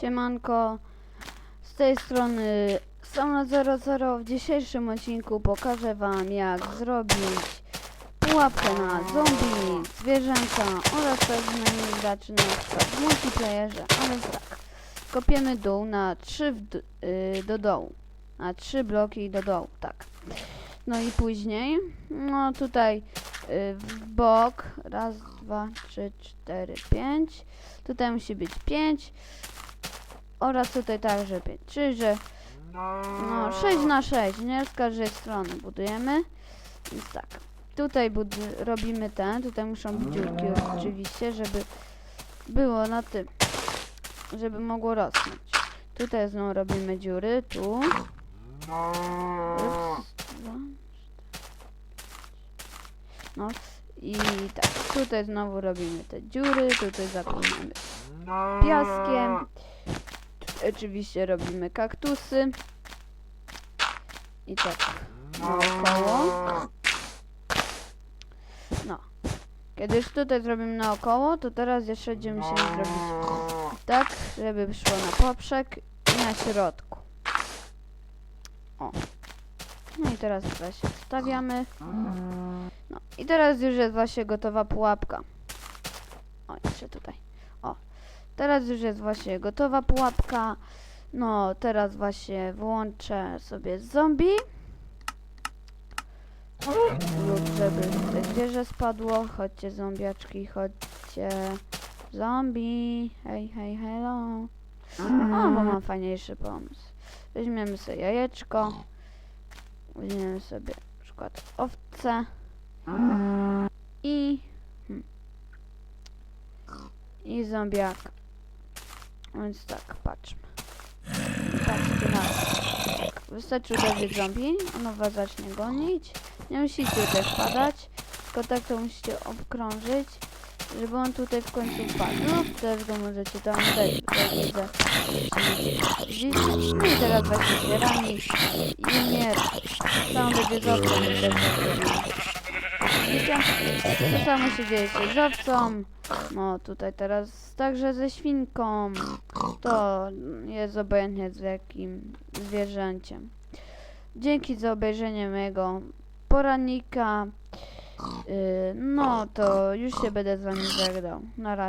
Siemanko, z tej strony Sauna00. W dzisiejszym odcinku pokażę wam jak zrobić pułapkę na zombie, zwierzęta oraz pewne graczy na przykład w multiplayerze, ale tak. Kopiemy dół na 3 w d- y, do dołu, na 3 bloki do dołu, tak. No i później, no tutaj y, w bok, raz, dwa, trzy, cztery, pięć. Tutaj musi być 5 oraz tutaj także 5, czyli że no 6 na 6, nie? Z każdej strony budujemy. Więc tak, tutaj robimy ten, tutaj muszą być dziurki oczywiście, żeby było na tym, żeby mogło rosnąć. Tutaj znowu robimy dziury, tu. Ups, dwa, cztery. No i tak, tutaj znowu robimy te dziury, tutaj zapełniamy piaskiem. Oczywiście robimy kaktusy. I tak naokoło. No. Kiedy już tutaj zrobimy naokoło, to teraz jeszcze będziemy musieli zrobić tak, żeby szło na poprzek i na środku. O. No i teraz właśnie wstawiamy. No i teraz już jest właśnie gotowa pułapka. O, jeszcze tutaj. O. Teraz już jest właśnie gotowa pułapka. No, teraz właśnie włączę sobie zombie. Lub żeby te zwierzę spadło. Chodźcie zombiaczki, chodźcie. Zombie. Hej, hej, hello. O, bo mam fajniejszy pomysł. Weźmiemy sobie jajeczko. Weźmiemy sobie na przykład owce. I... Hmm. I zombiaka. Więc tak, patrzmy. Patrzcie na. Tak, Wystarczy uderzyć zombie, ono was zacznie gonić. Nie musicie tutaj wpadać, tylko tak to musicie obkrążyć, żeby on tutaj w końcu wpadł. Też go możecie tam dać, tutaj widzę. No i teraz weźcie zbierami i umiera. Tam będzie został, Widzicie? To samo się dzieje z owcą. No tutaj teraz także ze świnką. To jest obojętnie z jakim zwierzęciem. Dzięki za obejrzenie mojego porannika. Yy, no to już się będę z wami żegnał. Na razie.